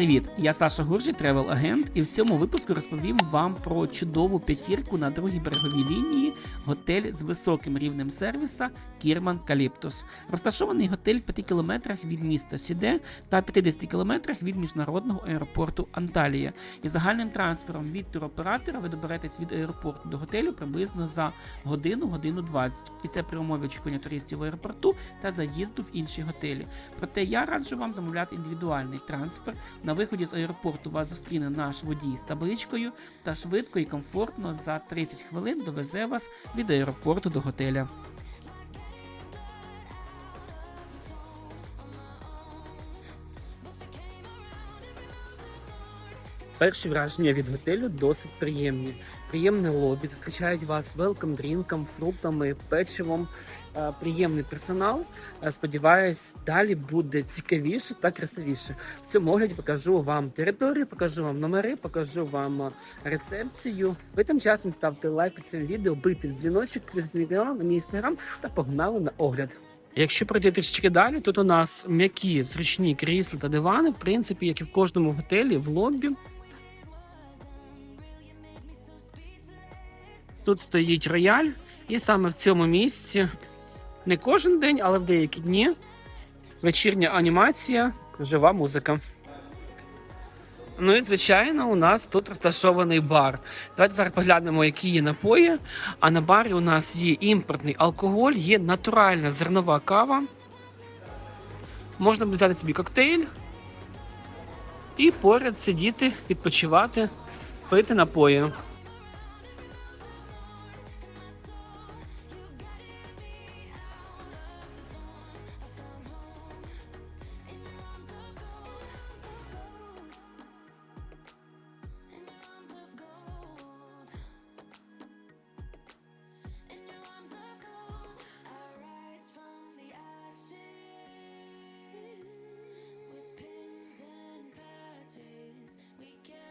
Привіт, я Саша Гуржий, тревел-агент, і в цьому випуску розповім вам про чудову п'ятірку на другій береговій лінії готель з високим рівнем сервіса Кірман Каліптус. Розташований готель в 5 кілометрах від міста Сіде та 50 кілометрах від міжнародного аеропорту Анталія. І загальним трансфером від туроператора ви доберетесь від аеропорту до готелю приблизно за годину, годину 20. І це при умові очікування туристів в аеропорту та заїзду в інші готелі. Проте я раджу вам замовляти індивідуальний трансфер. Виході з аеропорту вас зустріне наш водій з табличкою та швидко і комфортно за 30 хвилин довезе вас від аеропорту до готеля. Перші враження від готелю досить приємні. Приємне лобі, зустрічають вас велком дрінком, фруктами, печивом. Е, Приємний персонал. Е, Сподіваюсь, далі буде цікавіше та красивіше. В цьому огляді покажу вам територію, покажу вам номери, покажу вам е, рецепцію. Ви тим часом ставте лайк під цим відео, бити дзвіночок, на мій інстаграм та погнали на огляд. Якщо пройти трішечки далі, тут у нас м'які зручні крісла та дивани, в принципі, як і в кожному готелі, в лобі. Тут стоїть рояль, і саме в цьому місці не кожен день, але в деякі дні вечірня анімація, жива музика. Ну і звичайно, у нас тут розташований бар. Давайте зараз поглянемо, які є напої. А на барі у нас є імпортний алкоголь, є натуральна зернова кава. Можна взяти собі коктейль і поряд сидіти, відпочивати, пити напої.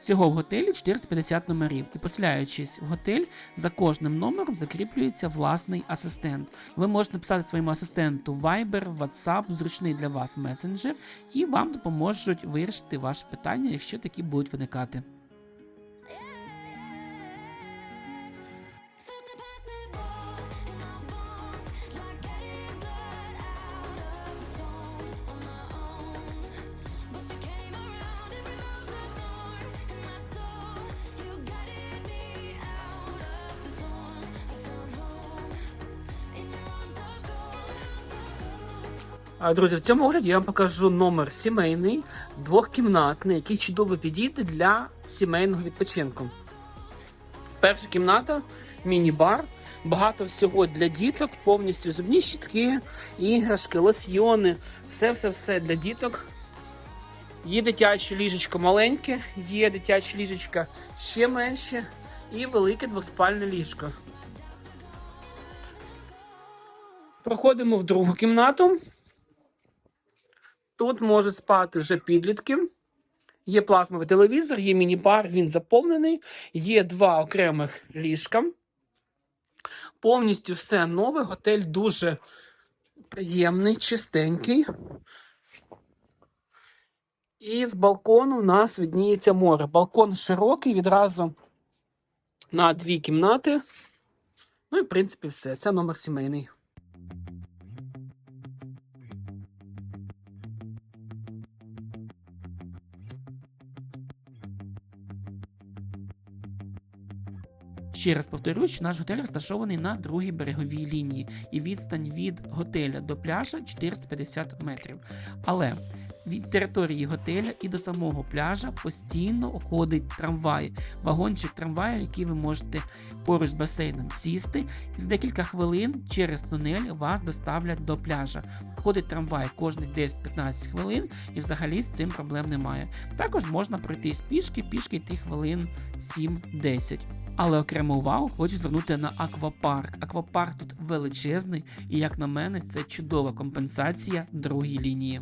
Всього в готелі 450 номерів, і поселяючись в готель, за кожним номером закріплюється власний асистент. Ви можете написати своєму асистенту Viber, WhatsApp, зручний для вас месенджер, і вам допоможуть вирішити ваші питання, якщо такі будуть виникати. Друзі, в цьому огляді я вам покажу номер сімейний, двохкімнатний, який чудово підійде для сімейного відпочинку. Перша кімната, міні-бар, багато всього для діток, повністю зубні щітки, іграшки, лосьйони, все-все-все для діток. Є дитяче ліжечко маленьке, є дитяче ліжечко ще менше і велике двоспальне ліжко. Проходимо в другу кімнату. Тут можуть спати вже підлітки. Є плазмовий телевізор, є міні-бар, він заповнений, є два окремих ліжка. Повністю все нове. Готель дуже приємний, чистенький. І з балкону у нас видніється море. Балкон широкий, відразу на дві кімнати. Ну і в принципі все. Це номер сімейний. Ще раз повторюсь, що наш готель розташований на другій береговій лінії, і відстань від готеля до пляжа 450 метрів. Але від території готеля і до самого пляжа постійно ходить трамвай, вагончик трамваю, який ви можете поруч з басейном сісти, і за декілька хвилин через тунель вас доставлять до пляжа. Ходить трамвай кожні 10-15 хвилин, і взагалі з цим проблем немає. Також можна пройти з пішки, пішки йти хвилин 7-10. Але окрему увагу хочу звернути на аквапарк. Аквапарк тут величезний, і як на мене, це чудова компенсація другій лінії.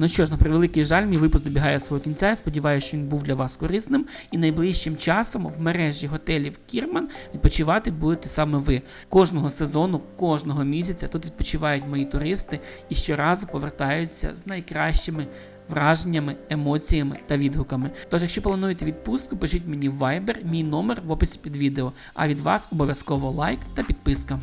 Ну що ж, на превеликий жаль, мій випуск добігає свого кінця. Я сподіваюся, що він був для вас корисним. І найближчим часом в мережі готелів Кірман відпочивати будете саме ви. Кожного сезону, кожного місяця тут відпочивають мої туристи і щоразу повертаються з найкращими. Враженнями, емоціями та відгуками. Тож, якщо плануєте відпустку, пишіть мені в Viber, мій номер в описі під відео. А від вас обов'язково лайк та підписка.